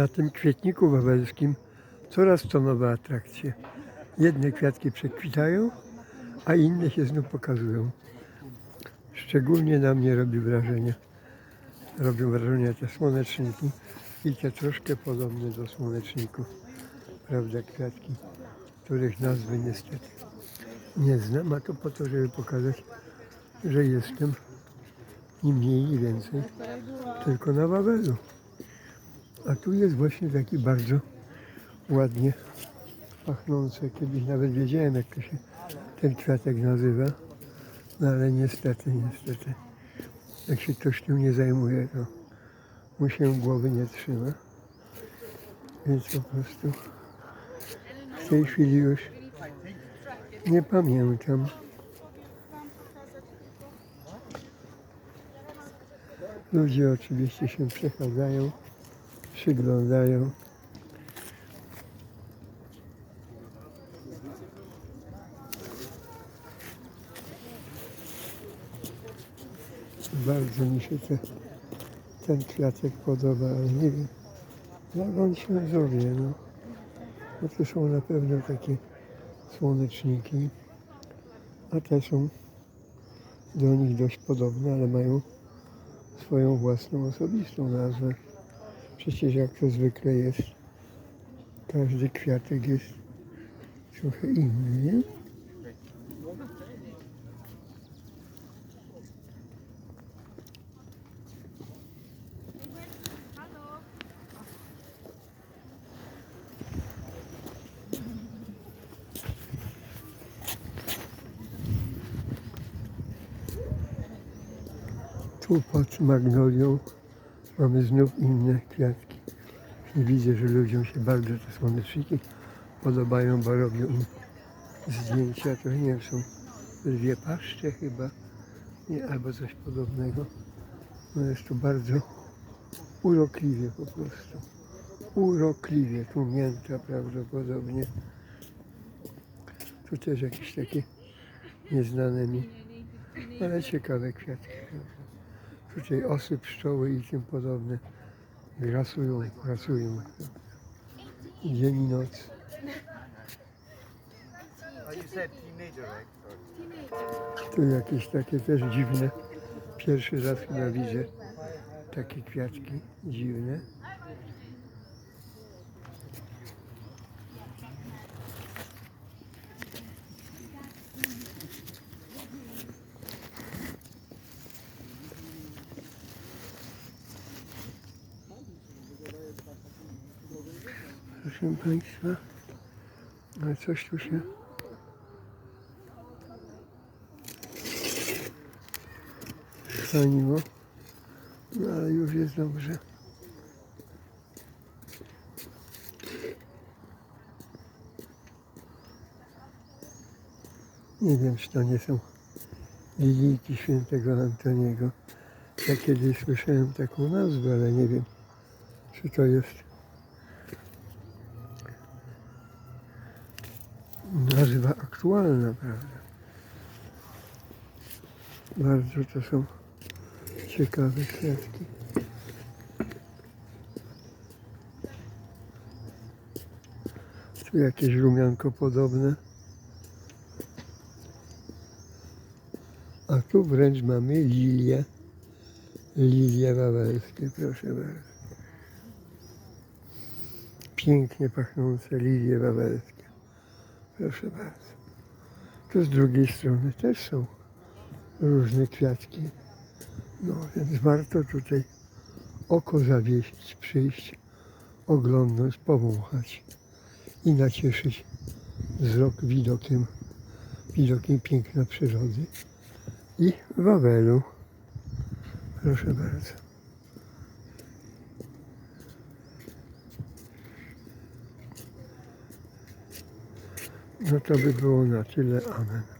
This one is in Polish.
Na tym kwietniku wawelskim coraz to nowe atrakcje. Jedne kwiatki przekwitają, a inne się znów pokazują. Szczególnie na mnie robi wrażenie. Robią wrażenie te słoneczniki i te troszkę podobne do słoneczników. Prawda, kwiatki, których nazwy niestety nie znam, a to po to, żeby pokazać, że jestem ni mniej, ni więcej tylko na Wawelu. A tu jest właśnie taki bardzo ładnie pachnący. Kiedyś nawet wiedziałem, jak to się ten kwiatek nazywa. No ale niestety, niestety, jak się ktoś tym nie zajmuje, to mu się głowy nie trzyma. Więc po prostu w tej chwili już nie pamiętam. Ludzie oczywiście się przechadzają, przyglądają. Bardzo mi się te, ten kwiatek podoba, ale nie wiem, jak on się zowie, no. No to są na pewno takie słoneczniki, a te są do nich dość podobne, ale mają swoją własną osobistą nazwę. Przecież jak to zwykle jest, każdy kwiatek jest trochę inny, nie? Tu pod magnolią mamy znów inne kwiatki. I widzę, że ludziom się bardzo te słoneczniki podobają, bo robią im zdjęcia. To nie wiem, są dwie paszcze chyba, nie, albo coś podobnego. No jest tu bardzo urokliwie po prostu. Urokliwie, tu mięta prawdopodobnie. Tu też jakieś takie nieznane mi, ale ciekawe kwiatki. Tutaj osy, pszczoły i tym podobne grasują, pracują. Dzień i noc. Tu jakieś takie też dziwne. Pierwszy raz chyba widzę takie kwiatki dziwne. Proszę Państwa, ale coś tu się staniło, no ale już jest dobrze. Nie wiem, czy to nie są lilijki świętego Antoniego. Ja kiedyś słyszałem taką nazwę, ale nie wiem, czy to jest nazwa aktualna, prawda? Bardzo to są ciekawe kwiatki. Tu jakieś rumianko podobne. A tu wręcz mamy lilie. Lilie wawelskie, proszę bardzo. Pięknie pachnące lilie wawelskie. Proszę bardzo. Tu z drugiej strony też są różne kwiatki. No więc warto tutaj oko zawiesić, przyjść, oglądnąć, powąchać i nacieszyć wzrok widokiem, widokiem piękna przyrody i Wawelu. Proszę bardzo. No to by było na tyle. Amen.